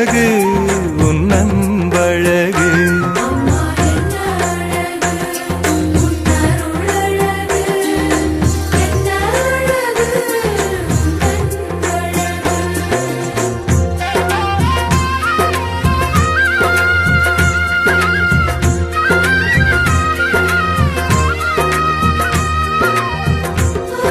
அழகு உன் அன்பழகு